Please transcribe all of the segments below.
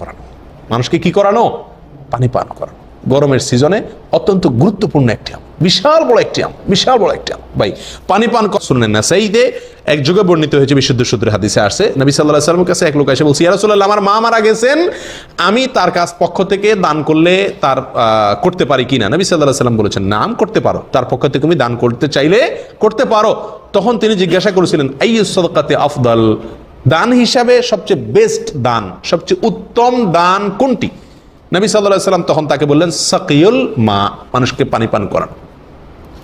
করানো। মানুষকে কি করানো? পানি পান করানো। গরমের সিজনে অত্যন্ত গুরুত্বপূর্ণ একটি আম। বিশাল বড় একটি আম, বিশাল বড় একটি আম। ভাই, পানি পান শুনলেন না সেইদে এক যুগে বর্ণিত হয়েছে বিশুদ্ধ সূত্রে হাদিসে আসছে, নবী সাল্লাহ সাল্লামের কাছে এক লোক এসে বলছি ইয়ারসোল্লাহ আমার মা মারা গেছেন, আমি তার কাছ পক্ষ থেকে দান করলে তার করতে পারি কিনা? নবী সাল্লাহ সাল্লাম বলেছেন, নাম করতে পারো। তার পক্ষ থেকে তুমি দান করতে চাইলে করতে পারো। তখন তিনি জিজ্ঞাসা করেছিলেন এই সদকাতে আফদল? দান হিসাবে সবচেয়ে বেস্ট দান, সবচেয়ে উত্তম দান কোনটি? নবী সাল্লাহ সাল্লাম তখন তাকে বললেন, সাকিউল মা, মানুষকে পানি পান করানো।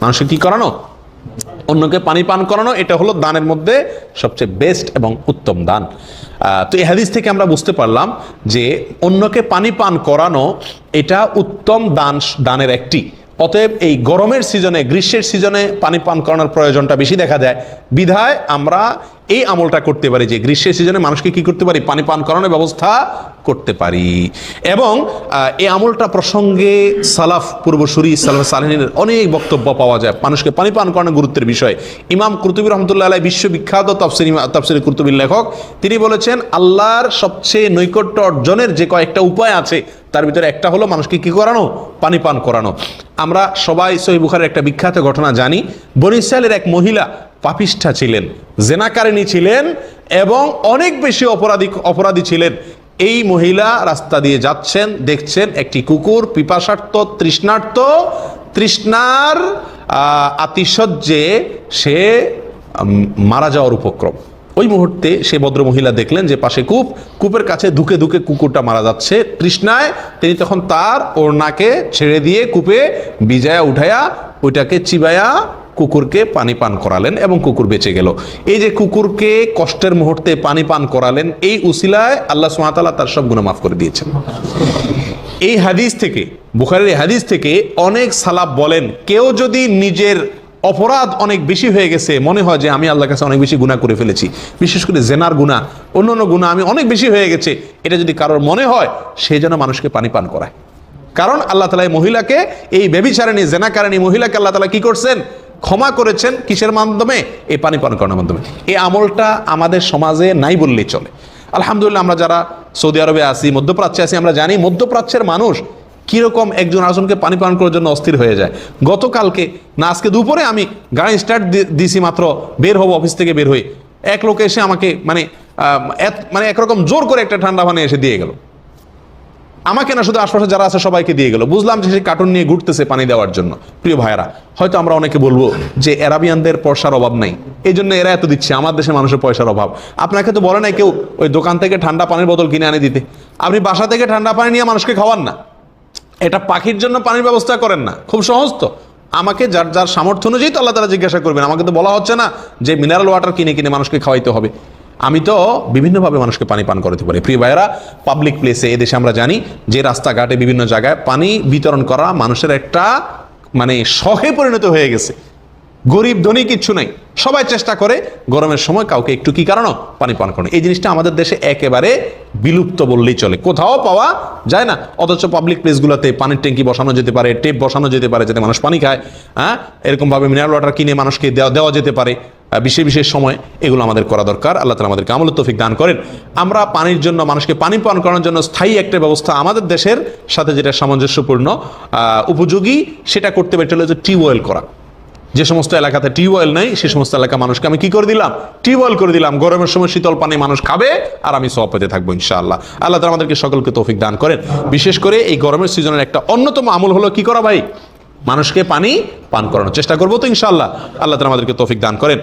মানুষকে কি করানো? অন্যকে পানি পান করানো, এটা হলো দানের মধ্যে সবচেয়ে বেস্ট এবং উত্তম দান। তো এই হাদিস থেকে আমরা বুঝতে পারলাম যে অন্যকে পানি পান করানো, এটা উত্তম দান, দানের একটি। অতএব এই গরমের সিজনে, গ্রীষ্মের সিজনে পানি পান করানোর প্রয়োজনটা বেশি দেখা যায় বিধায় আমরা এই আমলটা করতে পারি যে, গ্রীষ্মের সিজনে মানুষকে কি করতে পারি? পানি পান করানোর ব্যবস্থা করতে পারি। এবং এই আমলটা প্রসঙ্গে সালাফ পূর্বসূরি সালাফ সালহিনের অনেক বক্তব্য পাওয়া যায়। মানুষকে পানি পান করানোর গুরুত্বের বিষয়। ইমাম কুরতুবী রহমতুল্লাহ আলাই বিশ্ববিখ্যাত তফসির তফসির কুরতুবীর লেখক, তিনি বলেছেন, আল্লাহর সবচেয়ে নৈকট্য অর্জনের যে কয়েকটা উপায় আছে তার ভিতরে একটা হলো মানুষকে কি করানো? পানি পান করানো। আমরা সবাই সহি বুখারের একটা বিখ্যাত ঘটনা জানি। বনিসালের এক মহিলা পাপিষ্ঠা ছিলেন জেনাকারিনী ছিলেন এবং অনেক বেশি অপরাধী অপরাধী ছিলেন। এই মহিলা রাস্তা দিয়ে যাচ্ছেন, দেখছেন একটি কুকুর, পিপাসার্থ, তৃষ্ণার্থ। তৃষ্ণার আতিশয্যে সে মারা যাওয়ার উপক্রম। ওই মুহূর্তে সে ভদ্র মহিলা দেখলেন যে পাশে কূপ, কূপের কাছে ধুকে ধুকে কুকুরটা মারা যাচ্ছে। তৃষ্ণায় তিনি তখন তার ওড়নাকে ছেড়ে দিয়ে কূপে বিজায়া উঠায়া ওইটাকে চিবায়া কুকুরকে পানি পান করালেন এবং কুকুর বেঁচে গেল। এই যে কুকুরকে কষ্টের মুহূর্তে পানি পান করালেন, এই উসিলায় আল্লাহ সুমাতাল্লাহ তার সব গুণ মাফ করে দিয়েছেন। এই হাদিস থেকে, বুখারের হাদিস থেকে অনেক সালাব বলেন, কেউ যদি নিজের অপরাধ অনেক বেশি হয়ে গেছে। মনে হয় যে আমি আল্লাহর কাছে অনেক বেশি গুণা করে ফেলেছি। বিশেষ করে জেনার গুণা অন্য অন্য গুণা আমি অনেক বেশি হয়ে গেছে। এটা যদি কারোর মনে হয়, সে যেন মানুষকে পানি পান করায়। কারণ আল্লাহ তালা এই মহিলাকে, এই বেবিচারিণী জেনাকারিণী মহিলাকে আল্লাহ তালা কি করছেন? ক্ষমা করেছেন কিসের মাধ্যমে? এই পানি পান করানোর মাধ্যমে। এই আমলটা আমাদের সমাজে নাই বললেই চলে। আলহামদুলিল্লাহ আমরা যারা সৌদি আরবে আছি, মধ্যপ্রাচ্যে আছি, আমরা জানি মধ্যপ্রাচ্যের মানুষ কীরকম একজন আরেকজনকে পানি পান করার জন্য অস্থির হয়ে যায়। গতকালকে, না, আজকে দুপুরে আমি গাড়ি স্টার্ট দিছি মাত্র, বের হব অফিস থেকে বের হয়ে এক লোক এসে আমাকে মানে মানে একরকম জোর করে একটা ঠান্ডা পানি এসে দিয়ে গেল। আমাকে না, শুধু আশপাশে যারা আছে সবাইকে দিয়ে গেল। বুঝলাম যে সে কার্টুন নিয়ে ঘুরতেছে পানি দেওয়ার জন্য। প্রিয় ভাইয়েরা, হয়তো আমরা অনেকে বলব যে অ্যারাবিয়ানদের পয়সার অভাব নাই। এই জন্য এরা এত দিচ্ছে, আমার দেশে মানুষের পয়সার অভাব। আপনাকে তো বলে নাই কেউ ওই দোকান থেকে ঠান্ডা পানির বোতল কিনে আনে দিতে। আপনি বাসা থেকে ঠান্ডা পানি নিয়ে মানুষকে খাওয়ান না। এটা পাখির জন্য পানির ব্যবস্থা করেন না। খুব সহজ তো। আমাকে যার যার সামর্থ্য অনুযায়ী তো আল্লাহ তারা জিজ্ঞাসা করবেন। আমাকে তো বলা হচ্ছে না যে মিনারেল ওয়াটার কিনে কিনে মানুষকে খাওয়াইতে হবে। আমি তো বিভিন্নভাবে মানুষকে পানি পান করাতে পারি। প্রিয় ভাইয়েরা পাবলিক প্লেসে এদেশে আমরা জানি যে রাস্তাঘাটে বিভিন্ন জায়গায় পানি বিতরণ করা মানুষের একটা মানে শখে পরিণত হয়ে গেছে। গরিব, ধনী কিচ্ছু নাই। সবাই চেষ্টা করে গরমের সময় কাউকে একটু কি কারণ পানি পান করানো। এই জিনিসটা আমাদের দেশে একেবারে বিলুপ্ত বললেই চলে। কোথাও পাওয়া যায় না। অথচ পাবলিক প্লেসগুলোতে পানির ট্যাঙ্কি বসানো যেতে পারে টেপ বসানো যেতে পারে, যাতে মানুষ পানি খায় হ্যাঁ? এরকমভাবে মিনারেল ওয়াটার কিনে মানুষকে দেওয়া দেওয়া যেতে পারে বিশেষ বিশেষ সময় এগুলো আমাদের করা দরকার। আল্লাহ তালা আমাদেরকে আমল তৌফিক দান করেন। আমরা পানির জন্য, মানুষকে পানি পান করানোর জন্য স্থায়ী একটা ব্যবস্থা আমাদের দেশের সাথে যেটা সামঞ্জস্যপূর্ণ উপযোগী, সেটা করতে পারি যে টিউবওয়েল করা। যে সমস্ত এলাকাতে টিউবওয়েল নেই, সে সমস্ত এলাকা মানুষকে আমি কি করে দিলাম? টিউবওয়েল করে দিলাম। গরমের সময় শীতল পানি মানুষ খাবে আর আমি সব পেতে থাকব, ইনশাআল্লাহ। আল্লাহ তালা আমাদেরকে সকলকে তৌফিক দান করেন। বিশেষ করে এই গরমের সিজনের একটা অন্যতম আমল হলো কি করা ভাই? মানুষকে পানি পান করানোর চেষ্টা করব তো, ইনশাআল্লাহ। আল্লাহ তালা আমাদেরকে তৌফিক দান করেন।